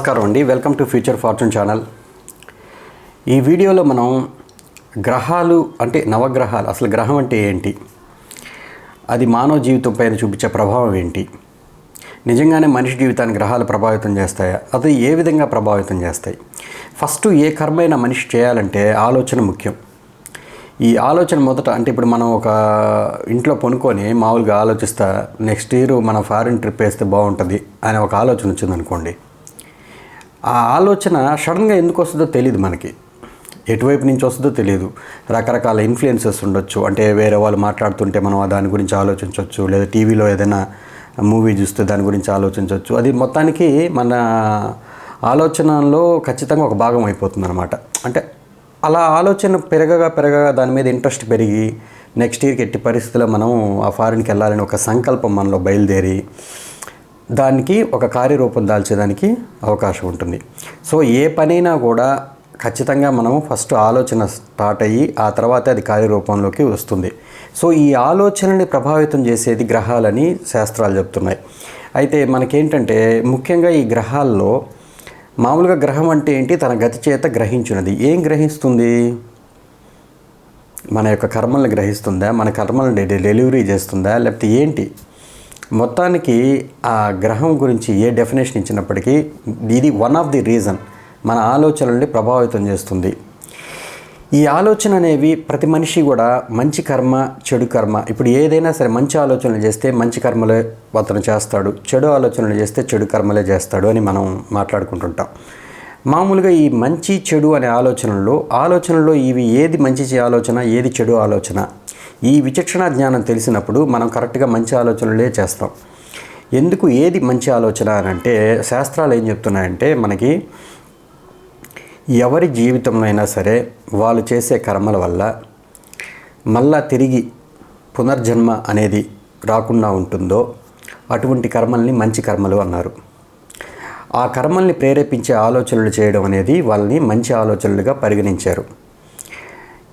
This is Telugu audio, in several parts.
నమస్కారం అండి. Welcome to future fortune channel. ఈ వీడియోలో మనం గ్రహాలు అంటే నవగ్రహాలు అసలు గ్రహం అంటే ఏంటి? అది మానవ జీవితం పైన చూపించే ప్రభావం ఏంటి? నిజంగానే మనిషి జీవితాన్ని గ్రహాలు ప్రభావితం చేస్తాయా? అది ఏ విధంగా ప్రభావితం చేస్తాయి? ఫస్ట్ ఏ కర్మైనా మనిషి చేయాలంటే ఆలోచన ముఖ్యం. ఈ ఆలోచన మొదట అంటే ఇప్పుడు మనం ఒక ఇంట్లో పనుకొని మామూలుగా ఆలోచిస్తా నెక్స్ట్ ఇయర్ మనం ఫారిన్ ట్రిప్ వేస్తే బాగుంటుంది అనే ఒక ఆలోచన వచ్చిందనుకోండి. ఆ ఆలోచన సడన్గా ఎందుకు వస్తుందో తెలియదు మనకి. ఎటువైపు నుంచి వస్తుందో తెలియదు రకరకాల ఇన్ఫ్లుయెన్సెస్ ఉండొచ్చు. అంటే వేరే వాళ్ళు మాట్లాడుతుంటే మనం దాని గురించి ఆలోచించవచ్చు లేదా టీవీలో ఏదైనా మూవీ చూస్తే దాని గురించి ఆలోచించవచ్చు అది మొత్తానికి మన ఆలోచనలో ఖచ్చితంగా ఒక భాగం అయిపోతుంది అనమాట అంటే అలా ఆలోచన పెరగగా పెరగగా దాని మీద ఇంట్రెస్ట్ పెరిగి నెక్స్ట్ ఇయర్కి ఎట్టి పరిస్థితుల్లో మనం ఆ ఫారిన్కి వెళ్ళాలని ఒక సంకల్పం మనలో బయలుదేరి దానికి ఒక కార్యరూపం దాల్చేదానికి అవకాశం ఉంటుంది. సో ఏ పనైనా కూడా ఖచ్చితంగా మనం ఫస్ట్ ఆలోచన స్టార్ట్ అయ్యి ఆ తర్వాత అది కార్యరూపంలోకి వస్తుంది. సో ఈ ఆలోచనని ప్రభావితం చేసేది గ్రహాలని శాస్త్రాలు చెప్తున్నాయి. అయితే మనకేంటంటే ముఖ్యంగా ఈ గ్రహాల్లో మామూలుగా గ్రహం అంటే ఏంటి? తన గతి చేత గ్రహించినది. ఏం గ్రహిస్తుంది? మన యొక్క కర్మల్ని గ్రహిస్తుందా? మన కర్మలను డెలివరీ చేస్తుందా? లేకపోతే ఏంటి? మొత్తానికి ఆ గ్రహం గురించి ఏ డెఫినేషన్ ఇచ్చినప్పటికీ ఇది వన్ ఆఫ్ ది రీజన్ మన ఆలోచనల్ని ప్రభావితం చేస్తుంది. ఈ ఆలోచన అనేవి ప్రతి మనిషి కూడా మంచి కర్మ చెడు కర్మ ఇప్పుడు ఏదైనా సరే మంచి ఆలోచనలు చేస్తే మంచి కర్మలే అతను చేస్తాడు చెడు ఆలోచనలు చేస్తే చెడు కర్మలే చేస్తాడు అని మనం మాట్లాడుకుంటుంటాం. మామూలుగా ఈ మంచి చెడు అనే ఆలోచనల్లో ఆలోచనలో ఇవి ఏది మంచి ఆలోచన ఏది చెడు ఆలోచన? ఈ విచక్షణ జ్ఞానం తెలిసినప్పుడు మనం కరెక్ట్గా మంచి ఆలోచనలే చేస్తాం. ఎందుకు ఏది మంచి ఆలోచన అని అంటే శాస్త్రాలు ఏం చెప్తున్నాయంటే మనకి ఎవరి జీవితంలో అయినా సరే వాళ్ళు చేసే కర్మల వల్ల మళ్ళా తిరిగి పునర్జన్మ అనేది రాకుండా ఉంటుందో అటువంటి కర్మల్ని మంచి కర్మలు అన్నారు. ఆ కర్మల్ని ప్రేరేపించే ఆలోచనలు చేయడం అనేది వాళ్ళని మంచి ఆలోచనలుగా పరిగణించారు.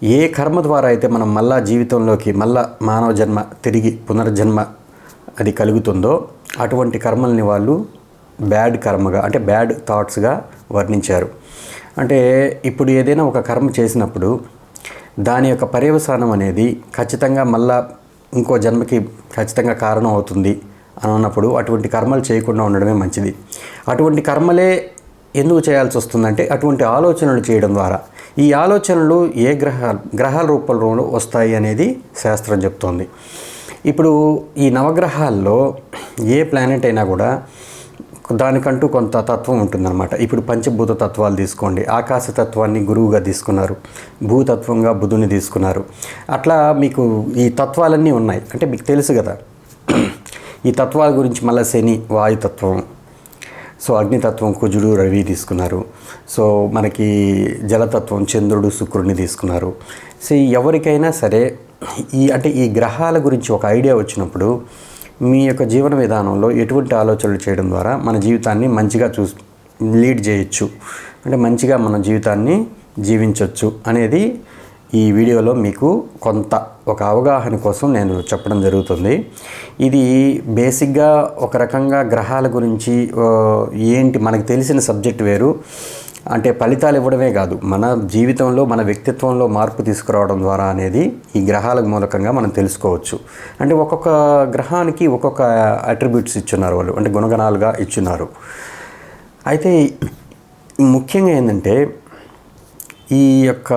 ఏ కర్మ ద్వారా అయితే మనం మళ్ళా జీవితంలోకి మళ్ళా మానవ జన్మ తిరిగి పునర్జన్మ అది కలుగుతుందో అటువంటి కర్మల్ని వాళ్ళు బ్యాడ్ కర్మగా అంటే బ్యాడ్ థాట్స్గా వర్ణించారు. అంటే ఇప్పుడు ఏదైనా ఒక కర్మ చేసినప్పుడు దాని యొక్క పర్యవసానం అనేది ఖచ్చితంగా మళ్ళా ఇంకో జన్మకి ఖచ్చితంగా కారణం అవుతుంది అని అన్నప్పుడు అటువంటి కర్మలు చేయకుండా ఉండడమే మంచిది. అటువంటి కర్మలే ఎందుకు చేయాల్సి వస్తుందంటే అటువంటి ఆలోచనలు చేయడం ద్వారా. ఈ ఆలోచనలు ఏ గ్రహ గ్రహాల రూపంలో వస్తాయి అనేది శాస్త్రం చెప్తోంది. ఇప్పుడు ఈ నవగ్రహాల్లో ఏ ప్లానెట్ అయినా కూడా దానికంటూ కొంత తత్వం ఉంటుందన్నమాట. ఇప్పుడు పంచభూత తత్వాలు తీసుకోండి. ఆకాశ తత్వాన్ని గురువుగా తీసుకున్నారు. భూతత్వంగా బుధుని తీసుకున్నారు. అట్లా మీకు ఈ తత్వాలన్నీ ఉన్నాయి. అంటే మీకు తెలుసు కదా. ఈ తత్వాల గురించి మళ్ళీ శని వాయుతత్వం సో అగ్నితత్వం కుజుడు రవి తీసుకున్నారు. సో మనకి జలతత్వం చంద్రుడు శుక్రుడిని తీసుకున్నారు. సో ఎవరికైనా సరే ఈ అంటే ఈ గ్రహాల గురించి ఒక ఐడియా వచ్చినప్పుడు మీ యొక్క జీవన విధానంలో ఎటువంటి ఆలోచనలు చేయడం ద్వారా మన జీవితాన్ని మంచిగా చూ లీడ్ చేయొచ్చు. అంటే మంచిగా మన జీవితాన్ని జీవించవచ్చు అనేది ఈ వీడియోలో మీకు కొంత ఒక అవగాహన కోసం నేను చెప్పడం జరుగుతుంది. ఇది బేసిక్గా ఒక రకంగా గ్రహాల గురించి ఏంటి మనకు తెలిసిన సబ్జెక్ట్ వేరు. అంటే ఫలితాలు ఇవ్వడమే కాదు మన జీవితంలో మన వ్యక్తిత్వంలో మార్పు తీసుకురావడం ద్వారా అనేది ఈ గ్రహాల మూలకంగా మనం తెలుసుకోవచ్చు. అంటే ఒక్కొక్క గ్రహానికి ఒక్కొక్క అట్రిబ్యూట్స్ ఇచ్చున్నారు వాళ్ళు అంటే గుణగణాలుగా ఇచ్చున్నారు. అయితే ముఖ్యంగా ఏంటంటే ఈ యొక్క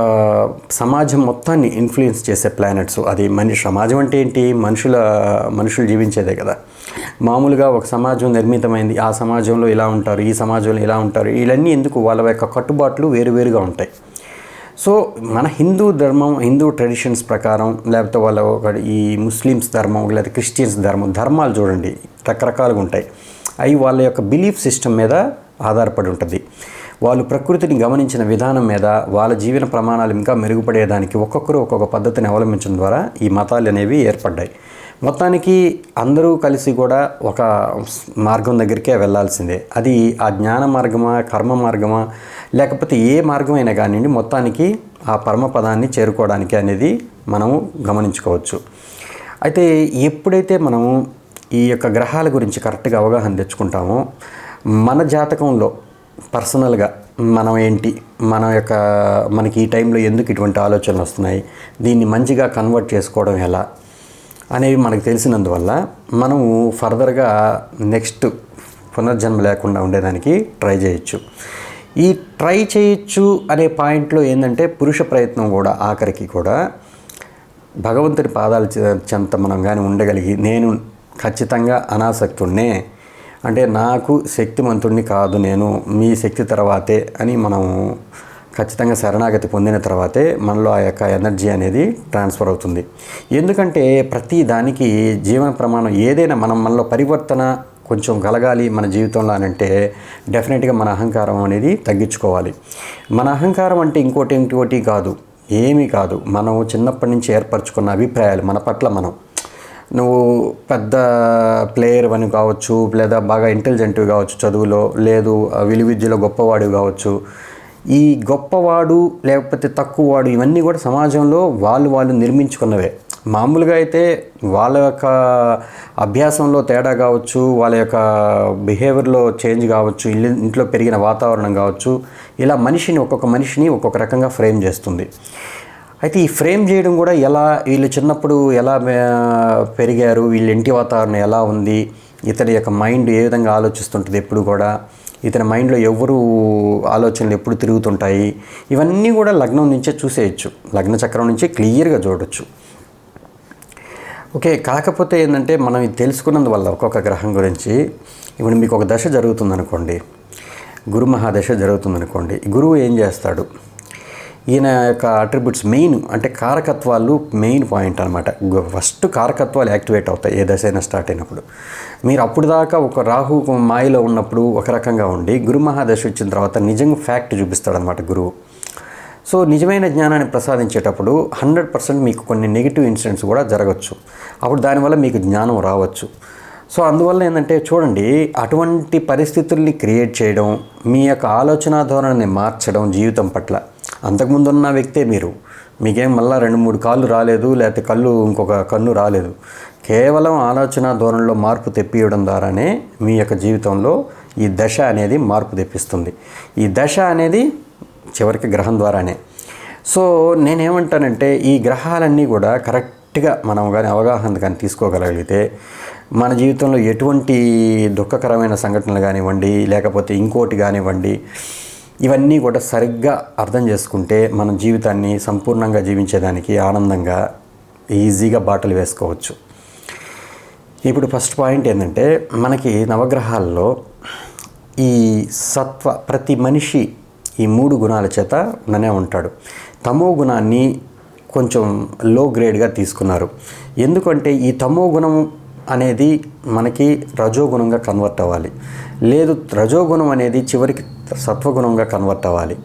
సమాజం మొత్తాన్ని ఇన్ఫ్లుయెన్స్ చేసే ప్లానెట్స్ అది మనిషి సమాజం అంటే ఏంటి? మనుషుల మనుషులు జీవించేదే కదా. మామూలుగా ఒక సమాజం నిర్మితమైంది ఆ సమాజంలో ఇలా ఉంటారు ఈ సమాజంలో ఇలా ఉంటారు. ఇవన్నీ ఎందుకు? వాళ్ళ యొక్క కట్టుబాట్లు వేరువేరుగా ఉంటాయి. సో మన హిందూ ధర్మం హిందూ ట్రెడిషన్స్ ప్రకారం లేకపోతే వాళ్ళ ఒక ఈ ముస్లిమ్స్ ధర్మం లేకపోతే క్రిస్టియన్స్ ధర్మం ధర్మాలు చూడండి రకరకాలుగా ఉంటాయి. అవి వాళ్ళ యొక్క బిలీఫ్ సిస్టమ్ మీద ఆధారపడి ఉంటుంది. వాళ్ళు ప్రకృతిని గమనించిన విధానం మీద వాళ్ళ జీవన ప్రమాణాలు ఇంకా మెరుగుపడేదానికి ఒక్కొక్కరు ఒక్కొక్క పద్ధతిని అవలంబించడం ద్వారా ఈ మతాలు అనేవి ఏర్పడ్డాయి. మొత్తానికి అందరూ కలిసి కూడా ఒక మార్గం దగ్గరికే వెళ్ళాల్సిందే. అది ఆ జ్ఞాన మార్గమా కర్మ మార్గమా లేకపోతే ఏ మార్గమైనా కానివ్వండి మొత్తానికి ఆ పరమపదాన్ని చేరుకోవడానికి అనేది మనము గమనించుకోవచ్చు. అయితే ఎప్పుడైతే మనము ఈ యొక్క గ్రహాల గురించి కరెక్ట్గా అవగాహన తెచ్చుకుంటామో మన జాతకంలో పర్సనల్గా మనం ఏంటి? మన యొక్క మనకి ఈ టైంలో ఎందుకు ఇటువంటి ఆలోచనలు వస్తున్నాయి? దీన్ని మంచిగా కన్వర్ట్ చేసుకోవడం ఎలా? అనేవి మనకు తెలిసినందువల్ల మనము ఫర్దర్గా నెక్స్ట్ పునర్జన్మ లేకుండా ఉండేదానికి ట్రై చేయొచ్చు. ఈ ట్రై చేయొచ్చు అనే పాయింట్లో ఏంటంటే పురుష ప్రయత్నం కూడా ఆఖరికి కూడా భగవంతుడి పాదాల చె- చెంత మనం కానీ ఉండగలిగి నేను ఖచ్చితంగా అనాసక్తుడినే అంటే నాకు శక్తిమంతుడిని కాదు నేను మీ శక్తి తర్వాతే అని మనం ఖచ్చితంగా శరణాగతి పొందిన తర్వాతే మనలో ఆ యొక్క ఎనర్జీ అనేది ట్రాన్స్ఫర్ అవుతుంది. ఎందుకంటే ప్రతి దానికి జీవన ప్రమాణం ఏదైనా మనం మనలో పరివర్తన కొంచెం కలగాలి మన జీవితంలో అని అంటే డెఫినెట్గా మన అహంకారం అనేది తగ్గించుకోవాలి. మన అహంకారం అంటే ఇంకోటి ఇంకోటి కాదు ఏమీ కాదు. మనం చిన్నప్పటి నుంచి ఏర్పరచుకున్న అభిప్రాయాలు మన పట్ల మనం. నువ్వు పెద్ద ప్లేయర్ అని కావచ్చు లేదా బాగా ఇంటెలిజెంట్వి కావచ్చు చదువులో లేదు ఆ విలువిద్యలో గొప్పవాడు కావచ్చు. ఈ గొప్పవాడు లేకపోతే తక్కువవాడు ఇవన్నీ కూడా సమాజంలో వాళ్ళు వాళ్ళు నిర్మించుకున్నవే. మామూలుగా అయితే వాళ్ళ యొక్క అభ్యాసంలో తేడా కావచ్చు వాళ్ళ యొక్క బిహేవియర్లో చేంజ్ కావచ్చు ఇల్లు ఇంట్లో పెరిగిన వాతావరణం కావచ్చు. ఇలా మనిషిని ఒక్కొక్క మనిషిని ఒక్కొక్క రకంగా ఫ్రేమ్ చేస్తుంది. అయితే ఈ ఫ్రేమ్ చేయడం కూడా ఎలా వీళ్ళు చిన్నప్పుడు ఎలా పెరిగారు వీళ్ళ ఇంటి వాతావరణం ఎలా ఉంది ఇతని యొక్క మైండ్ ఏ విధంగా ఆలోచిస్తుంటుంది ఎప్పుడు కూడా ఇతని మైండ్లో ఎవరు ఆలోచనలు ఎప్పుడు తిరుగుతుంటాయి ఇవన్నీ కూడా లగ్నం నుంచే చూసేయచ్చు లగ్న చక్రం నుంచే క్లియర్గా చూడొచ్చు. ఓకే కాకపోతే ఏంటంటే మనం ఇది తెలుసుకున్నందువల్ల ఒక్కొక్క గ్రహం గురించి ఇప్పుడు మీకు ఒక దశ జరుగుతుందనుకోండి గురు మహాదశ జరుగుతుందనుకోండి గురువు ఏం చేస్తాడు? ఈయన యొక్క అట్రిబ్యూట్స్ మెయిన్ అంటే కారకత్వాలు మెయిన్ పాయింట్ అనమాట ఫస్ట్ కారకత్వాలు యాక్టివేట్ అవుతాయి ఏ దశ అయినా స్టార్ట్ అయినప్పుడు. మీరు అప్పుడు దాకా ఒక రాహు మాయలో ఉన్నప్పుడు ఒక రకంగా ఉండి గురు మహాదశ వచ్చిన తర్వాత నిజంగా ఫ్యాక్ట్ చూపిస్తాడనమాట గురువు. సో నిజమైన జ్ఞానాన్ని ప్రసాదించేటప్పుడు హండ్రెడ్ పర్సెంట్ మీకు కొన్ని నెగిటివ్ ఇన్సిడెంట్స్ కూడా జరగచ్చు. అప్పుడు దానివల్ల మీకు జ్ఞానం రావచ్చు. సో అందువల్ల ఏంటంటే చూడండి అటువంటి పరిస్థితుల్ని క్రియేట్ చేయడం మీ యొక్క ఆలోచన ధోరణిని మార్చడం జీవితం పట్ల. అంతకుముందు ఉన్న వ్యక్తే మీరు. మీకేం మళ్ళీ రెండు మూడు కాళ్ళు రాలేదు లేకపోతే కళ్ళు ఇంకొక కన్ను రాలేదు. కేవలం ఆలోచన ధోరణిలో మార్పు తెప్పియడం ద్వారానే మీ యొక్క జీవితంలో ఈ దశ అనేది మార్పు తెప్పిస్తుంది. ఈ దశ అనేది చివరికి గ్రహం ద్వారానే. సో నేనేమంటానంటే ఈ గ్రహాలన్నీ కూడా కరెక్ట్గా మనం కానీ అవగాహన కానీ తీసుకోగలిగితే మన జీవితంలో ఎటువంటి దుఃఖకరమైన సంఘటనలు కానివ్వండి లేకపోతే ఇంకోటి కానివ్వండి ఇవన్నీ కూడా సరిగ్గా అర్థం చేసుకుంటే మన జీవితాన్ని సంపూర్ణంగా జీవించేదానికి ఆనందంగా ఈజీగా బాటలు వేసుకోవచ్చు. ఇప్పుడు ఫస్ట్ పాయింట్ ఏంటంటే మనకి నవగ్రహాల్లో ఈ సత్వ ప్రతి మనిషి ఈ మూడు గుణాల చేత ఉండనే ఉంటాడు. తమో గుణాన్ని కొంచెం లో గ్రేడ్గా తీసుకున్నారు. ఎందుకంటే ఈ తమో గుణం అనేది మనకి రజోగుణంగా కన్వర్ట్ అవ్వాలి. లేదు రజోగుణం అనేది చివరికి సత్వగుణంగా కన్వర్ట్ అవ్వాలి.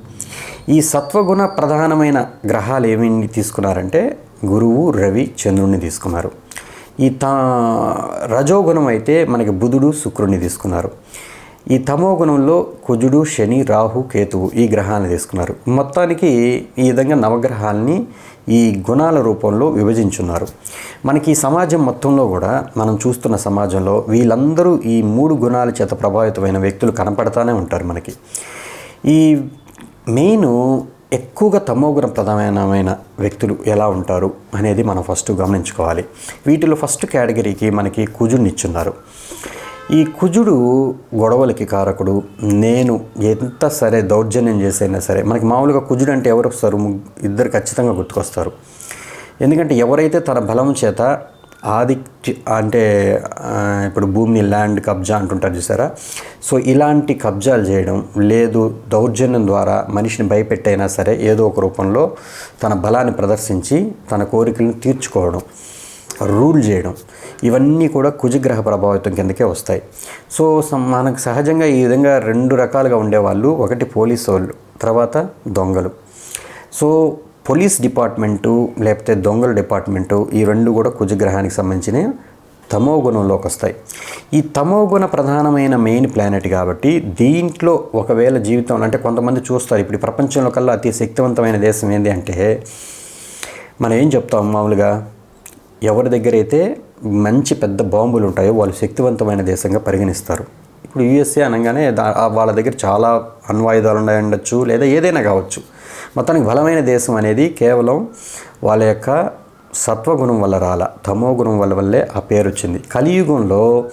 ఈ సత్వగుణ ప్రధానమైన గ్రహాలు ఏమి తీసుకున్నారంటే గురువు రవి చంద్రుడిని తీసుకున్నారు. ఈ తా రజోగుణం అయితే మనకి బుధుడు శుక్రుడిని తీసుకున్నారు. ఈ తమో గుణంలో కుజుడు శని రాహు కేతువు ఈ గ్రహాలను తీసుకున్నారు. మొత్తానికి ఈ విధంగా నవగ్రహాలని ఈ గుణాల రూపంలో విభజించున్నారు. మనకి ఈ సమాజం మొత్తంలో కూడా మనం చూస్తున్న సమాజంలో వీళ్ళందరూ ఈ మూడు గుణాల చేత ప్రభావితమైన వ్యక్తులు కనపడతానే ఉంటారు మనకి. ఈ మెయిన్ ఎక్కువగా తమోగుణ ప్రధానమైన వ్యక్తులు ఎలా ఉంటారు అనేది మనం ఫస్ట్ గమనించుకోవాలి. వీటిలో ఫస్ట్ కేటగిరీకి మనకి కుజుడిని ఇచ్చున్నారు. ఈ కుజుడు గొడవలకి కారకుడు. నేను ఎంత సరే దౌర్జన్యం చేసైనా సరే మనకి మామూలుగా కుజుడు అంటే ఎవరు వస్తారు? ఇద్దరు ఖచ్చితంగా గుర్తుకొస్తారు. ఎందుకంటే ఎవరైతే తన బలం చేత ఆది అంటే ఇప్పుడు భూమిని ల్యాండ్ కబ్జా అంటుంటారు చూసారా? సో ఇలాంటి కబ్జాలు చేయడం లేదు. దౌర్జన్యం ద్వారా మనిషిని భయపెట్టైనా సరే ఏదో ఒక రూపంలో తన బలాన్ని ప్రదర్శించి తన కోరికలను తీర్చుకోవడం. రూల్ చేయడం ఇవన్నీ కూడా కుజగ్రహ ప్రభావితం కిందకే వస్తాయి. సో మనకు సహజంగా ఈ విధంగా రెండు రకాలుగా ఉండేవాళ్ళు. ఒకటి పోలీసు వాళ్ళు తర్వాత దొంగలు. సో పోలీస్ డిపార్ట్మెంటు లేకపోతే దొంగల డిపార్ట్మెంటు ఈ రెండు కూడా కుజగ్రహానికి సంబంధించిన తమో గుణంలోకి వస్తాయి. ఈ తమో గుణ ప్రధానమైన మెయిన్ ప్లానెట్ కాబట్టి దీంట్లో ఒకవేళ జీవితం అంటే కొంతమంది చూస్తారు ఇప్పుడు ప్రపంచంలో కల్లా అతి శక్తివంతమైన దేశం ఏంటి అంటే మనం ఏం చెప్తాం మామూలుగా? ఎవరి దగ్గర అయితే మంచి పెద్ద బాంబులు ఉంటాయో వాళ్ళు శక్తివంతమైన దేశంగా పరిగణిస్తారు. ఇప్పుడు యూఎస్ఏ అనగానే వాళ్ళ దగ్గర చాలా అణ్వాయుధాలు ఉన్నాయి లేదా ఏదైనా కావచ్చు. మొత్తానికి బలమైన దేశం అనేది కేవలం వాళ్ళ యొక్క సత్వగుణం వల్ల రాల తమో గుణం వల్ల వల్లే ఆ పేరు వచ్చింది. కలియుగంలో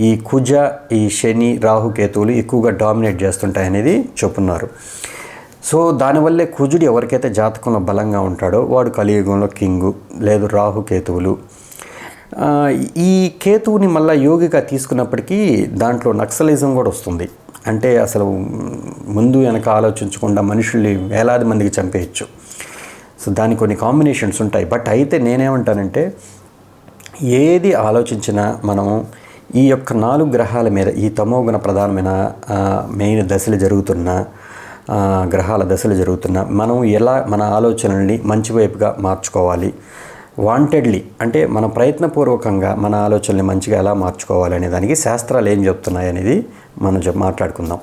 ఈ కుజ ఈ శని రాహుకేతువులు ఎక్కువగా డామినేట్ చేస్తుంటాయనేది చెప్పున్నారు. సో దానివల్లే కుజుడు ఎవరికైతే జాతకంలో బలంగా ఉంటాడో వాడు కలియుగంలో కింగు లేదు రాహుకేతువులు కేతువులు. ఈ కేతువుని మళ్ళీ యోగిగా తీసుకున్నప్పటికీ దాంట్లో నక్సలిజం కూడా వస్తుంది. అంటే అసలు ముందు వెనక ఆలోచించకుండా మనుషుల్ని వేలాది మందికి చంపేయచ్చు. సో దాని కొన్ని కాంబినేషన్స్ ఉంటాయి. బట్ అయితే నేనేమంటానంటే ఏది ఆలోచించినా మనం ఈ యొక్క నాలుగు గ్రహాల మీద ఈ తమోగుణ ప్రధానమైన మెయిన్ దశలు జరుగుతున్న గ్రహాల దశలు జరుగుతున్న మనం ఎలా మన ఆలోచనల్ని మంచి వైపుగా మార్చుకోవాలి? వాంటెడ్లీ అంటే మన ప్రయత్నపూర్వకంగా మన ఆలోచనల్ని మంచిగా ఎలా మార్చుకోవాలి అనే దానికి శాస్త్రాలు ఏం చెప్తున్నాయి అనేది మనం మాట్లాడుకుందాం.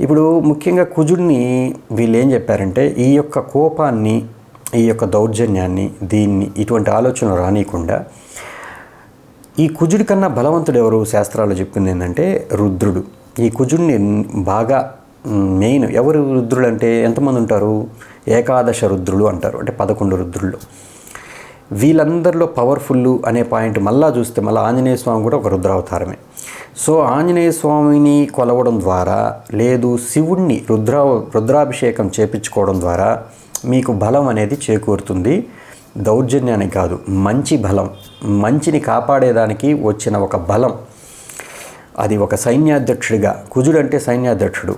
ఇప్పుడు ముఖ్యంగా కుజుడిని వీళ్ళు ఏం చెప్పారంటే ఈ యొక్క కోపాన్ని ఈ యొక్క దౌర్జన్యాన్ని దీన్ని ఇటువంటి ఆలోచన రానియకుండా ఈ కుజుడి కన్నా బలవంతుడు ఎవరు? శాస్త్రాలు చెప్పింది ఏంటంటే రుద్రుడు. ఈ కుజుడిని బాగా మెయిన్ ఎవరు రుద్రులు అంటే ఎంతమంది ఉంటారు? ఏకాదశ రుద్రులు అంటారు అంటే పదకొండు రుద్రులు. వీళ్ళందరిలో పవర్ఫుల్ అనే పాయింట్ మళ్ళా చూస్తే మళ్ళీ ఆంజనేయ స్వామి కూడా ఒక రుద్రావతారమే. సో ఆంజనేయ స్వామిని కొలవడం ద్వారా లేదు శివుణ్ణి రుద్రా రుద్రాభిషేకం చేపించుకోవడం ద్వారా మీకు బలం అనేది చేకూరుతుంది. దౌర్జన్యానికి కాదు మంచి బలం. మంచిని కాపాడేదానికి వచ్చిన ఒక బలం. అది ఒక సైన్యాధ్యక్షుడిగా కుజుడు అంటే సైన్యాధ్యక్షుడు.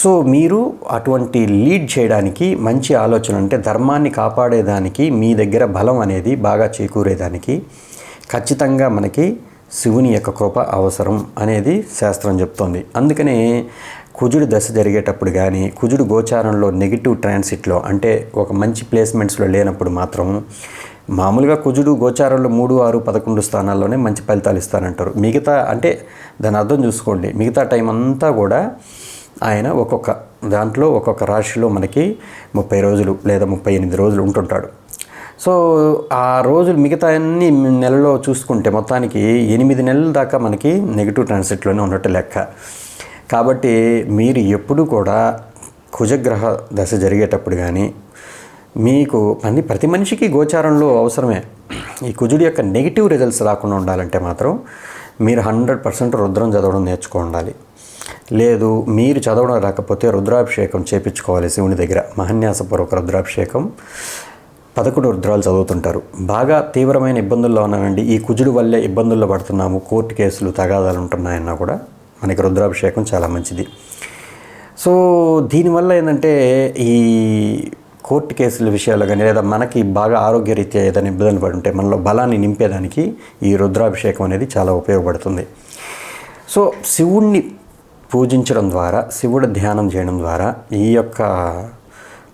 సో మీరు అటువంటి లీడ్ చేయడానికి మంచి ఆలోచన అంటే ధర్మాన్ని కాపాడేదానికి మీ దగ్గర బలం అనేది బాగా చేకూరేదానికి ఖచ్చితంగా మనకి శివుని యొక్క కృప అవసరం అనేది శాస్త్రం చెప్తోంది. అందుకనే కుజుడు దశ జరిగేటప్పుడు కానీ కుజుడు గోచారంలో నెగిటివ్ ట్రాన్సిట్లో అంటే ఒక మంచి ప్లేస్మెంట్స్లో లేనప్పుడు మాత్రం మామూలుగా కుజుడు గోచారంలో మూడు ఆరు పదకొండు స్థానాల్లోనే మంచి ఫలితాలు ఇస్తానంటారు మిగతా అంటే దాని అర్థం చూసుకోండి. మిగతా టైం అంతా కూడా ఆయన ఒక్కొక్క దాంట్లో ఒక్కొక్క రాశిలో మనకి ముప్పై రోజులు లేదా ముప్పై ఎనిమిది రోజులు ఉంటుంటాడు. సో ఆ రోజులు మిగతా అన్ని నెలలో చూసుకుంటే మొత్తానికి ఎనిమిది నెలల దాకా మనకి నెగిటివ్ ట్రాన్సిట్లోనే ఉన్నట్టు లెక్క. కాబట్టి మీరు ఎప్పుడు కూడా కుజగ్రహ దశ జరిగేటప్పుడు కానీ మీకు అన్ని ప్రతి మనిషికి గోచారంలో అవసరమే. ఈ కుజుడి యొక్క నెగిటివ్ రిజల్ట్స్ రాకుండా ఉండాలంటే మాత్రం మీరు హండ్రెడ్ పర్సెంట్ రుద్రం చదవడం నేర్చుకో ఉండాలి. లేదు మీరు చదవడం రాకపోతే రుద్రాభిషేకం చేపించుకోవాలి శివుని దగ్గర. మహన్యాసపూర్వక రుద్రాభిషేకం. పదకొండు రుద్రాలు చదువుతుంటారు. బాగా తీవ్రమైన ఇబ్బందుల్లో ఉన్నానండి. ఈ కుజుడు వల్లే ఇబ్బందుల్లో పడుతున్నాము. కోర్టు కేసులు తగాదాలు ఉంటున్నాయన్నా కూడా మనకి రుద్రాభిషేకం చాలా మంచిది. సో దీనివల్ల ఏంటంటే ఈ కోర్టు కేసుల విషయాలు కానీ లేదా మనకి బాగా ఆరోగ్యరీత్యా ఏదైనా ఇబ్బందులు పడి ఉంటే మనలో బలాన్ని నింపేదానికి ఈ రుద్రాభిషేకం అనేది చాలా ఉపయోగపడుతుంది. సో శివుణ్ణి పూజించడం ద్వారా శివుడు ధ్యానం చేయడం ద్వారా ఈ యొక్క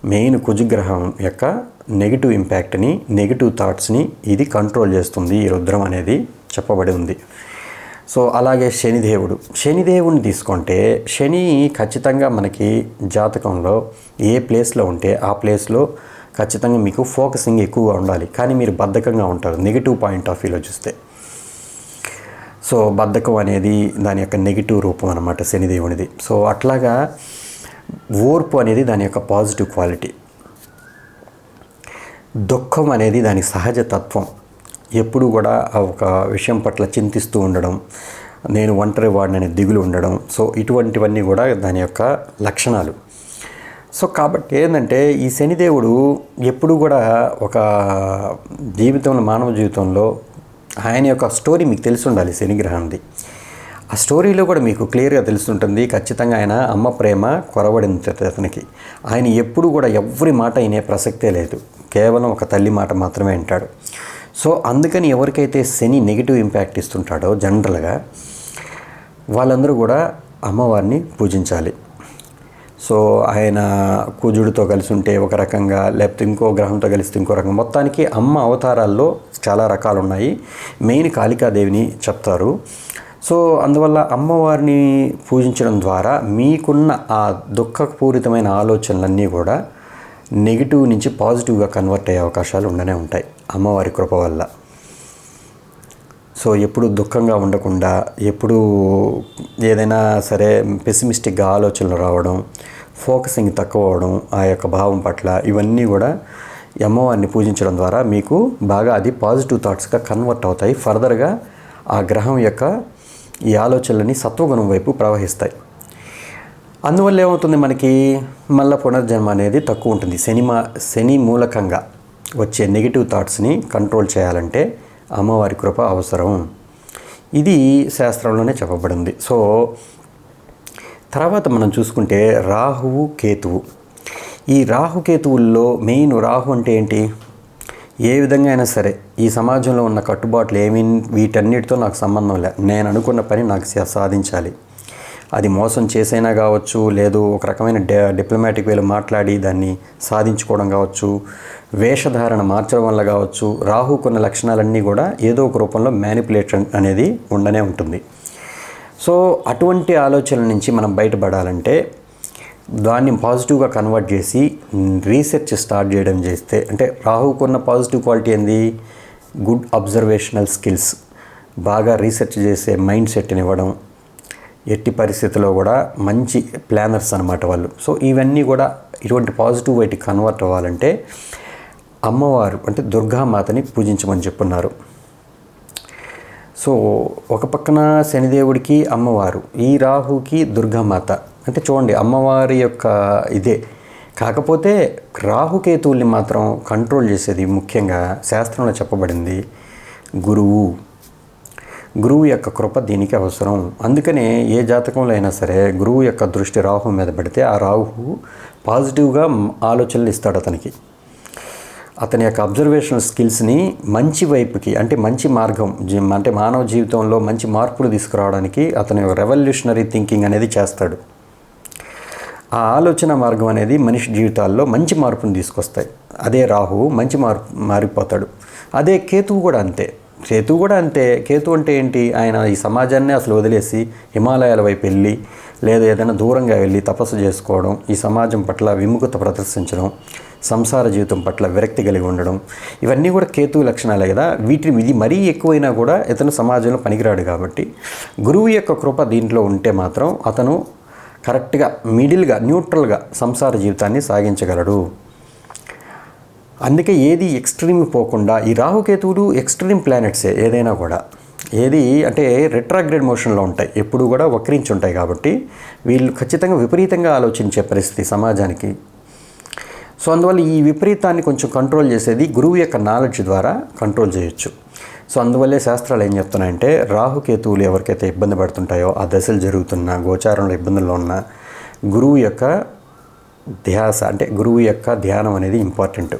మెయిన్ కుజగ్రహం యొక్క నెగిటివ్ ఇంపాక్ట్ని నెగిటివ్ థాట్స్ని ఇది కంట్రోల్ చేస్తుంది. ఈ రుద్రం అనేది చెప్పబడి ఉంది. సో అలాగే శనిదేవుడు. శనిదేవుని తీసుకుంటే శని ఖచ్చితంగా మనకి జాతకంలో ఏ ప్లేస్లో ఉంటే ఆ ప్లేస్లో ఖచ్చితంగా మీకు ఫోకసింగ్ ఎక్కువగా ఉండాలి. కానీ మీరు బద్ధకంగా ఉంటారు. నెగిటివ్ పాయింట్ ఆఫ్ వ్యూలో చూస్తే. సో బద్ధకం అనేది దాని యొక్క నెగిటివ్ రూపం అనమాట శనిదేవునిది. సో అట్లాగా ఓర్పు అనేది దాని యొక్క పాజిటివ్ క్వాలిటీ. దుఃఖం అనేది దాని సహజ తత్వం. ఎప్పుడు కూడా ఆ ఒక విషయం పట్ల చింతిస్తూ ఉండడం నేను ఒంటరి వాడినని దిగులు ఉండడం సో ఇటువంటివన్నీ కూడా దాని యొక్క లక్షణాలు. సో కాబట్టి ఏంటంటే ఈ శనిదేవుడు ఎప్పుడు కూడా ఒక జీవితంలో మానవ జీవితంలో ఆయన యొక్క స్టోరీ మీకు తెలిసి ఉండాలి శనిగ్రహంది. ఆ స్టోరీలో కూడా మీకు క్లియర్గా తెలుస్తుంటుంది ఖచ్చితంగా ఆయన అమ్మ ప్రేమ కొరబడింది అతనికి. ఆయన ఎప్పుడు కూడా ఎవరి మాట వినే ప్రసక్తే లేదు. కేవలం ఒక తల్లి మాట మాత్రమే వింటాడు. సో అందుకని ఎవరికైతే శని నెగిటివ్ ఇంపాక్ట్ ఇస్తుంటాడో జనరల్గా వాళ్ళందరూ కూడా అమ్మవారిని పూజించాలి. సో ఆయన కుజుడితో కలిసి ఉంటే ఒక రకంగా లేకపోతే ఇంకో గ్రహంతో కలిస్తే ఇంకో రకంగా మొత్తానికి అమ్మ అవతారాల్లో చాలా రకాలు ఉన్నాయి. మెయిన్ కాళికాదేవిని చెప్తారు. సో అందువల్ల అమ్మవారిని పూజించడం ద్వారా మీకున్న ఆ దుఃఖపూరితమైన ఆలోచనలన్నీ కూడా నెగిటివ్ నుంచి పాజిటివ్గా కన్వర్ట్ అయ్యే అవకాశాలు ఉండనే ఉంటాయి. అమ్మవారి కృప వల్ల. సో ఎప్పుడు దుఃఖంగా ఉండకుండా ఎప్పుడు ఏదైనా సరే పెసిమిస్టిక్గా ఆలోచనలు రావడం ఫోకసింగ్ తక్కువ అవడం ఆ యొక్క భావం పట్ల ఇవన్నీ కూడా అమ్మవారిని పూజించడం ద్వారా మీకు బాగా అది పాజిటివ్ థాట్స్గా కన్వర్ట్ అవుతాయి. ఫర్దర్గా ఆ గ్రహం యొక్క ఈ ఆలోచనలని సత్వగుణం వైపు ప్రవహిస్తాయి. అందువల్ల ఏమవుతుంది మనకి? మళ్ళీ పునర్జన్మ అనేది తక్కువ ఉంటుంది. సినిమా శని మూలకంగా. వచ్చే నెగిటివ్ థాట్స్ని కంట్రోల్ చేయాలంటే అమ్మవారి కృప అవసరం. ఇది శాస్త్రంలోనే చెప్పబడింది. సో తర్వాత మనం చూసుకుంటే రాహువు కేతువు. ఈ రాహుకేతువుల్లో మెయిన్ రాహు అంటే ఏంటి? ఏ విధంగా అయినా సరే ఈ సమాజంలో ఉన్న కట్టుబాట్లు ఏమి వీటన్నిటితో నాకు సంబంధం లే. నేను అనుకున్న పని నాకు సా- సాధించాలి. అది మోసం చేసైనా కావచ్చు లేదు ఒక రకమైన డిప్లొమాటిక్ వేలు మాట్లాడి దాన్ని సాధించుకోవడం కావచ్చు వేషధారణ మార్చడం వల్ల కావచ్చు రాహు కొన్ని లక్షణాలన్నీ కూడా ఏదో ఒక రూపంలో మ్యానిపులేషన్ అనేది ఉండనే ఉంటుంది. సో అటువంటి ఆలోచనల నుంచి మనం బయటపడాలంటే దాన్ని పాజిటివ్గా కన్వర్ట్ చేసి రీసెర్చ్ స్టార్ట్ చేయడం చేస్తే అంటే రాహుకున్న పాజిటివ్ క్వాలిటీ ఏంది? గుడ్ అబ్జర్వేషనల్ స్కిల్స్ బాగా రీసెర్చ్ చేసే మైండ్ సెట్ని ఇవ్వడం ఎట్టి పరిస్థితుల్లో కూడా మంచి ప్లానర్స్ అనమాట వాళ్ళు. సో ఇవన్నీ కూడా ఇటువంటి పాజిటివ్ వైట్ కన్వర్ట్ అవ్వాలంటే అమ్మవారు అంటే దుర్గామాతని పూజించమని చెప్పున్నారు. సో ఒక పక్కన శనిదేవుడికి అమ్మవారు ఈ రాహుకి దుర్గామాత. అంటే చూడండి అమ్మవారి యొక్క ఇదే. కాకపోతే రాహుకేతువుల్ని మాత్రం కంట్రోల్ చేసేది ముఖ్యంగా శాస్త్రంలో చెప్పబడింది గురువు. గురువు యొక్క కృప దీనికి అవసరం. అందుకనే ఏ జాతకంలో అయినా సరే గురువు యొక్క దృష్టి రాహు మీద పెడితే ఆ రాహు పాజిటివ్గా ఆలోచనలు ఇస్తాడు అతనికి. అతని యొక్క అబ్జర్వేషన్ స్కిల్స్ని మంచి వైపుకి అంటే మంచి మార్గం జీ- అంటే మానవ జీవితంలో మంచి మార్పులు తీసుకురావడానికి అతని రెవల్యూషనరీ థింకింగ్ అనేది చేస్తాడు. ఆ ఆలోచన మార్గం అనేది మనిషి జీవితాల్లో మంచి మార్పును తీసుకొస్తాయి. అదే రాహు మంచి మార్పు మారిపోతాడు. అదే కేతువు కూడా అంతే. కేతు కూడా అంతే. కేతు అంటే ఏంటి? ఆయన ఈ సమాజాన్ని అసలు వదిలేసి హిమాలయాల వైపు వెళ్ళి లేదా ఏదైనా దూరంగా వెళ్ళి తపస్సు చేసుకోవడం ఈ సమాజం పట్ల విముఖత ప్రదర్శించడం సంసార జీవితం పట్ల విరక్తి కలిగి ఉండడం ఇవన్నీ కూడా కేతు లక్షణాలే కదా. వీటిని ఇది మరీ ఎక్కువైనా కూడా ఇతను సమాజంలో పనికిరాడు కాబట్టి గురువు యొక్క కృప దీంట్లో ఉంటే మాత్రం అతను కరెక్ట్గా మిడిల్గా న్యూట్రల్గా సంసార జీవితాన్ని సాగించగలడు. అందుకే ఏది ఎక్స్ట్రీమ్ పోకుండా ఈ రాహుకేతువులు ఎక్స్ట్రీమ్ ప్లానెట్సే ఏదైనా కూడా. ఏది అంటే రెట్రాగ్రేడ్ మోషన్లో ఉంటాయి. ఎప్పుడు కూడా వక్రించి ఉంటాయి కాబట్టి వీళ్ళు ఖచ్చితంగా విపరీతంగా ఆలోచించే పరిస్థితి సమాజానికి. సో అందువల్ల ఈ విపరీతాన్ని కొంచెం కంట్రోల్ చేసేది గురువు యొక్క నాలెడ్జ్ ద్వారా కంట్రోల్ చేయొచ్చు. సో అందువల్లే శాస్త్రాలు ఏం చెప్తున్నాయంటే రాహుకేతువులు ఎవరికైతే ఇబ్బంది పడుతుంటాయో ఆ దశలు జరుగుతున్న గోచారంలో ఇబ్బందుల్లో ఉన్న గురువు యొక్క ధ్యాస అంటే గురువు యొక్క ధ్యానం అనేది ఇంపార్టెంట్.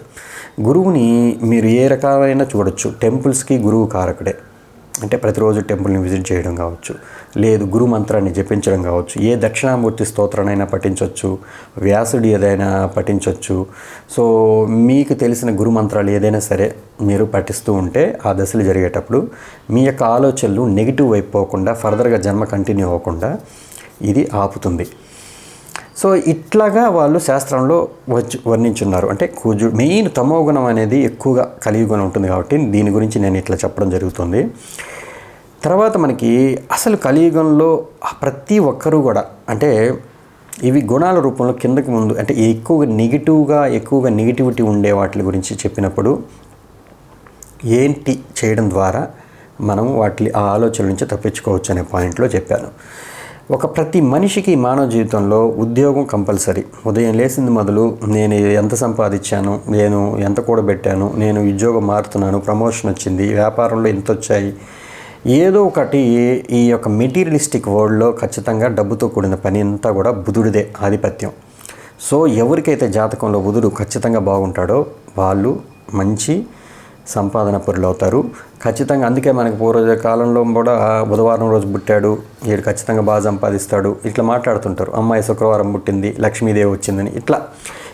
గురువుని మీరు ఏ రకమైన చూడొచ్చు. టెంపుల్స్కి గురువు కారకుడే. అంటే ప్రతిరోజు టెంపుల్ని విజిట్ చేయడం కావచ్చు. లేదు గురు మంత్రాన్ని జపించడం కావచ్చు. ఏ దక్షిణామూర్తి స్తోత్రానైనా పఠించవచ్చు వ్యాసుడి ఏదైనా పఠించవచ్చు సో మీకు తెలిసిన గురు మంత్రాలు ఏదైనా సరే మీరు పఠిస్తూ ఉంటే ఆ దశలు జరిగేటప్పుడు మీ యొక్క ఆలోచనలు నెగిటివ్ అయిపోకుండా ఫర్దర్గా జన్మ కంటిన్యూ అవ్వకుండా ఇది ఆపుతుంది. సో ఇట్లాగా వాళ్ళు శాస్త్రంలో వచ్చి వర్ణించున్నారు. అంటే కుజు మెయిన్ తమో గుణం అనేది ఎక్కువగా కలిగి గుణం ఉంటుంది కాబట్టి దీని గురించి నేను ఇట్లా చెప్పడం జరుగుతుంది. తర్వాత మనకి అసలు కలియుగంలో ప్రతి ఒక్కరూ కూడా అంటే ఇవి గుణాల రూపంలో కిందకి ముందు అంటే ఎక్కువగా నెగిటివ్గా ఎక్కువగా నెగిటివిటీ ఉండే వాటి గురించి చెప్పినప్పుడు ఏంటి చేయడం ద్వారా మనం వాటి ఆ ఆలోచనల నుంచి తప్పించుకోవచ్చు అనే పాయింట్లో చెప్పాను. ఒక ప్రతి మనిషికి మానవ జీవితంలో ఉద్యోగం కంపల్సరీ. ఉదయం లేచింది మొదలు నేను ఎంత సంపాదించాను నేను ఎంత కూడబెట్టాను నేను ఉద్యోగం మారుతున్నాను ప్రమోషన్ వచ్చింది వ్యాపారంలో ఎంత వచ్చాయి. ఏదో ఒకటి ఈ యొక్క మెటీరియలిస్టిక్ వరల్డ్లో ఖచ్చితంగా డబ్బుతో కూడిన పని అంతా కూడా బుధుడిదే ఆధిపత్యం. సో ఎవరికైతే జాతకంలో బుధుడు ఖచ్చితంగా బాగుంటాడో వాళ్ళు మంచి సంపాదన పరులు అవుతారు ఖచ్చితంగా అందుకే మనకి పూర్వ కాలంలో కూడా బుధవారం రోజు పుట్టాడు. వీడు ఖచ్చితంగా బాగా సంపాదిస్తాడు. ఇట్లా మాట్లాడుతుంటారు. అమ్మాయి శుక్రవారం పుట్టింది లక్ష్మీదేవి వచ్చిందని. ఇట్లా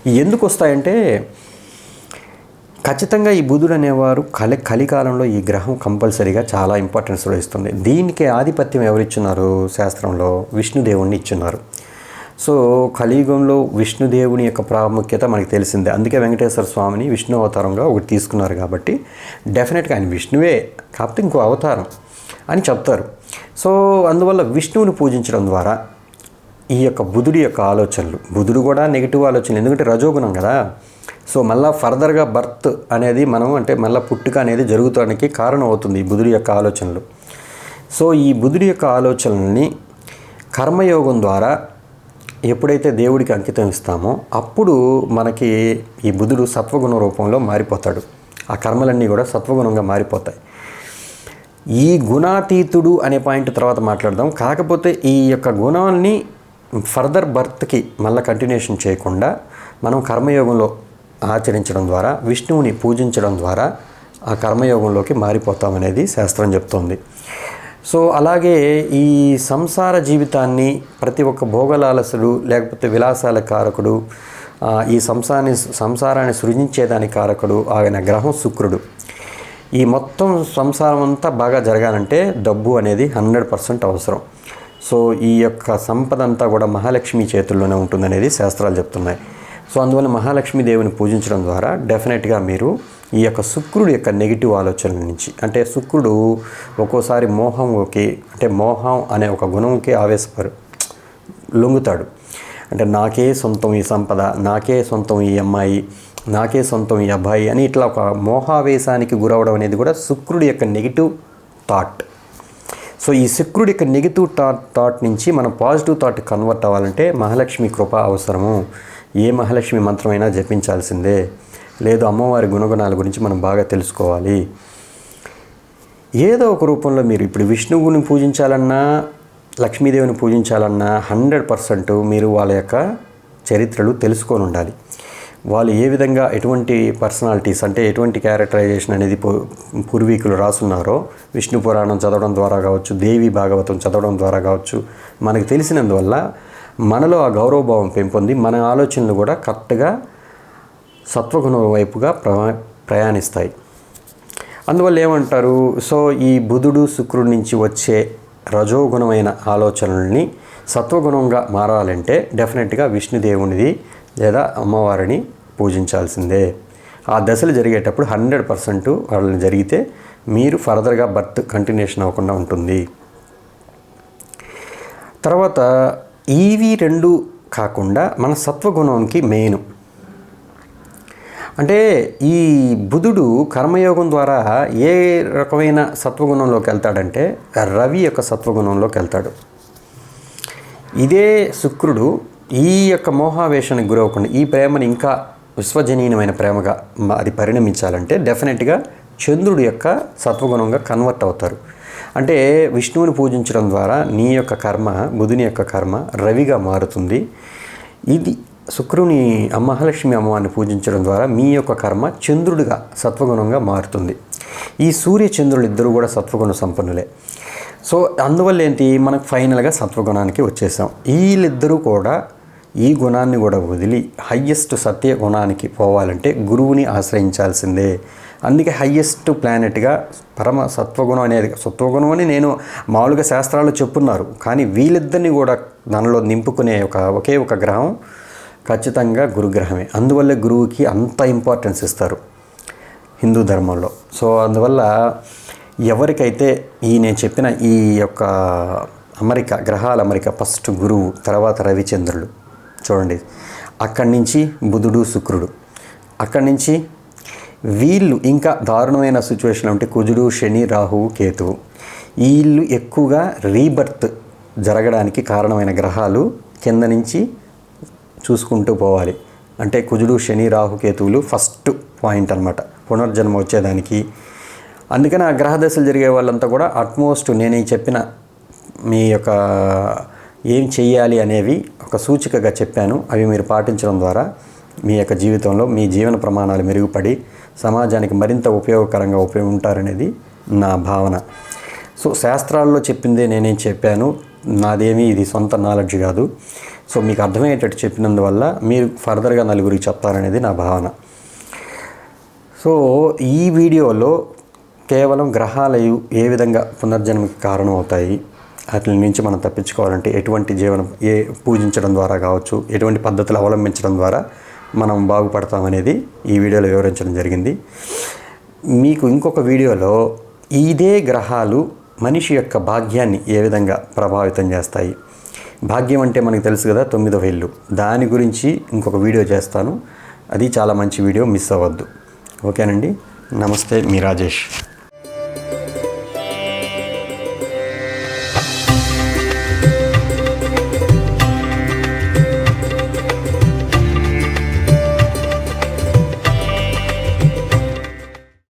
ఎందుకు వస్తాయంటే ఖచ్చితంగా ఈ బుధుడు అనేవారు కలి కలికాలంలో ఈ గ్రహం కంపల్సరీగా చాలా ఇంపార్టెన్స్ వహిస్తుంది. దీనికి ఆధిపత్యం ఎవరిచ్చున్నారు? శాస్త్రంలో విష్ణుదేవుణ్ణి ఇచ్చున్నారు. సో కలియుగంలో విష్ణుదేవుని యొక్క ప్రాముఖ్యత మనకు తెలిసిందే. అందుకే వెంకటేశ్వర స్వామిని విష్ణు అవతారంగా ఒకటి తీసుకున్నారు కాబట్టి డెఫినెట్గా ఆయన విష్ణువే కాకపోతే ఇంకో అవతారం అని చెప్తారు. సో అందువల్ల విష్ణువుని పూజించడం ద్వారా ఈ యొక్క బుధుడి యొక్క ఆలోచనలు బుధుడు కూడా నెగిటివ్ ఆలోచనలు ఎందుకంటే రజోగుణం కదా. సో మళ్ళీ ఫర్దర్గా బర్త్ అనేది మనం అంటే మళ్ళీ పుట్టుక అనేది జరుగుతానికి కారణం అవుతుంది ఈ బుధుడి యొక్క ఆలోచనలు. సో ఈ బుధుడి యొక్క ఆలోచనల్ని కర్మయోగం ద్వారా ఎప్పుడైతే దేవుడికి అంకితం ఇస్తామో అప్పుడు మనకి ఈ బుధుడు సత్వగుణ రూపంలో మారిపోతాడు. ఆ కర్మలన్నీ కూడా సత్వగుణంగా మారిపోతాయి. ఈ గుణాతీతుడు అనే పాయింట్ తర్వాత మాట్లాడదాం. కాకపోతే ఈ యొక్క గుణాన్ని ఫర్దర్ బర్త్కి మళ్ళీ కంటిన్యూషన్ చేయకుండా మనం కర్మయోగంలో ఆచరించడం ద్వారా విష్ణువుని పూజించడం ద్వారా ఆ కర్మయోగంలోకి మారిపోతామనేది శాస్త్రం చెప్తోంది. సో అలాగే ఈ సంసార జీవితాన్ని ప్రతి ఒక్క భోగలాలసుడు లేకపోతే విలాసాల కారకుడు ఈ సంసారాన్ని సంసారాన్ని సృజించేదాని కారకుడు ఆయన గ్రహం శుక్రుడు. ఈ మొత్తం సంసారం అంతా బాగా జరగాలంటే డబ్బు అనేది హండ్రెడ్ పర్సెంట్ అవసరం. సో ఈ యొక్క సంపద అంతా కూడా మహాలక్ష్మి చేతుల్లోనే ఉంటుందనేది శాస్త్రాలు చెప్తున్నాయి. సో అందువల్ల మహాలక్ష్మి దేవుని పూజించడం ద్వారా డెఫినెట్గా మీరు ఈ యొక్క శుక్రుడు యొక్క నెగిటివ్ ఆలోచనల నుంచి అంటే శుక్రుడు ఒక్కోసారి మోహంకి అంటే మోహం అనే ఒక గుణంకి ఆవేశపరు లొంగుతాడు. అంటే నాకే సొంతం ఈ సంపద నాకే సొంతం ఈ అమ్మాయి నాకే సొంతం ఈ అబ్బాయి అని ఇట్లా ఒక మోహావేశానికి గురవడం అనేది కూడా శుక్రుడి యొక్క నెగిటివ్ థాట్. సో ఈ శుక్రుడి యొక్క నెగిటివ్ థాట్ థాట్ నుంచి మనం పాజిటివ్ థాట్ కన్వర్ట్ అవ్వాలంటే మహాలక్ష్మి కృప అవసరము. ఏ మహాలక్ష్మి మంత్రమైనా జపించాల్సిందే. లేదు అమ్మవారి గుణగుణాల గురించి మనం బాగా తెలుసుకోవాలి. ఏదో ఒక రూపంలో మీరు ఇప్పుడు విష్ణువుని పూజించాలన్నా లక్ష్మీదేవిని పూజించాలన్నా హండ్రెడ్ పర్సెంట్ మీరు వాళ్ళ యొక్క చరిత్రలు తెలుసుకొని ఉండాలి. వాళ్ళు ఏ విధంగా ఎటువంటి పర్సనాలిటీస్ అంటే ఎటువంటి క్యారెక్టరైజేషన్ అనేది పూ- పూర్వీకులు రాసున్నారో విష్ణు పురాణం చదవడం ద్వారా కావచ్చు దేవి భాగవతం చదవడం ద్వారా కావచ్చు మనకు తెలిసినందువల్ల మనలో ఆ గౌరవభావం పెంపొంది మన ఆలోచనలు కూడా కరెక్ట్గా సత్వగుణం వైపుగా ప్రయాణిస్తాయి. అందువల్ల ఏమంటారు? సో ఈ బుధుడు శుక్రుడి నుంచి వచ్చే రజోగుణమైన ఆలోచనల్ని సత్వగుణంగా మారాలంటే డెఫినెట్గా విష్ణుదేవునిది లేదా అమ్మవారిని పూజించాల్సిందే. ఆ దశలు జరిగేటప్పుడు హండ్రెడ్ పర్సెంట్ వాళ్ళని జరిగితే మీరు ఫర్దర్గా బర్త్ కంటిన్యూషన్ అవ్వకుండా ఉంటుంది. తర్వాత ఇవి రెండు కాకుండా మన సత్వగుణంకి మెయిన్ అంటే ఈ బుధుడు కర్మయోగం ద్వారా ఏ రకమైన సత్వగుణంలోకి వెళ్తాడంటే రవి యొక్క సత్వగుణంలోకి వెళ్తాడు. ఇదే శుక్రుడు ఈ యొక్క మోహావేశానికి గురవకుండా ఈ ప్రేమను ఇంకా విశ్వజనీయమైన ప్రేమగా అది పరిణమించాలంటే డెఫినెట్గా చంద్రుడి యొక్క సత్వగుణంగా కన్వర్ట్ అవుతారు. అంటే విష్ణువుని పూజించడం ద్వారా నీ యొక్క కర్మ బుధుని యొక్క కర్మ రవిగా మారుతుంది. ఇది శుక్రుని మహాలక్ష్మి అమ్మవారిని పూజించడం ద్వారా మీ యొక్క కర్మ చంద్రుడిగా సత్వగుణంగా మారుతుంది. ఈ సూర్య చంద్రులు ఇద్దరు కూడా సత్వగుణ సంపన్నులే. సో అందువల్ల ఏంటి? మనకు ఫైనల్గా సత్వగుణానికి వచ్చేసాం. వీళ్ళిద్దరూ కూడా ఈ గుణాన్ని కూడా వదిలి హయ్యెస్ట్ సత్య గుణానికి పోవాలంటే గురువుని ఆశ్రయించాల్సిందే. అందుకే హయ్యెస్ట్ ప్లానెట్గా పరమ సత్వగుణం అనేది సత్వగుణం అని నేను మామూలుగా శాస్త్రాలు చెప్పున్నారు. కానీ వీళ్ళిద్దరిని కూడా దానిలో నింపుకునే ఒక ఒకే ఒక గ్రహం ఖచ్చితంగా గురుగ్రహమే. అందువల్ల గురువుకి అంత ఇంపార్టెన్స్ ఇస్తారు హిందూ ధర్మంలో. సో అందువల్ల ఎవరికైతే ఈ నేను చెప్పిన ఈ యొక్క అమరిక గ్రహాల అమరిక ఫస్ట్ గురువు తర్వాత రవిచంద్రుడు చూడండి. అక్కడి నుంచి బుధుడు శుక్రుడు. అక్కడి నుంచి వీళ్ళు ఇంకా దారుణమైన సిచ్యువేషన్ అంటే కుజుడు శని రాహువు కేతువు. వీళ్ళు ఎక్కువగా రీబర్త్ జరగడానికి కారణమైన గ్రహాలు కింద నుంచి చూసుకుంటూ పోవాలి. అంటే కుజుడు శని రాహు కేతువులు ఫస్ట్ పాయింట్ అనమాట పునర్జన్మ వచ్చేదానికి. అందుకని ఆ గ్రహ దశలు జరిగే వాళ్ళంతా కూడా అట్మోస్ట్ నేను చెప్పిన మీ యొక్క ఏం చేయాలి అనేవి ఒక సూచికగా చెప్పాను. అవి మీరు పాటించడం ద్వారా మీ యొక్క జీవితంలో మీ జీవన ప్రమాణాలు మెరుగుపడి సమాజానికి మరింత ఉపయోగకరంగా ఉపయోగ ఉంటారనేది నా భావన. సో శాస్త్రాల్లో చెప్పిందే నేనేం చెప్పాను. నాదేమీ ఇది సొంత నాలెడ్జ్ కాదు. సో మీకు అర్థమయ్యేటట్టు చెప్పినందువల్ల మీరు ఫర్దర్గా నలుగురికి చెప్తారనేది నా భావన. సో ఈ వీడియోలో కేవలం గ్రహాలు ఏ విధంగా పునర్జన్మకి కారణమవుతాయి వాటి నుంచి మనం తప్పించుకోవాలంటే ఎటువంటి జీవనం ఏ పూజించడం ద్వారా కావచ్చు ఎటువంటి పద్ధతులు అవలంబించడం ద్వారా మనం బాగుపడతామనేది ఈ వీడియోలో వివరించడం జరిగింది. మీకు ఇంకొక వీడియోలో ఇదే గ్రహాలు మనిషి యొక్క భాగ్యాన్ని ఏ విధంగా ప్రభావితం చేస్తాయి భాగ్యం అంటే మనకు తెలుసు కదా తొమ్మిదవ ఇల్లు దాని గురించి ఇంకొక వీడియో చేస్తాను. అది చాలా మంచి వీడియో మిస్ అవ్వద్దు. ఓకేనండి? నమస్తే మీ రాజేష్.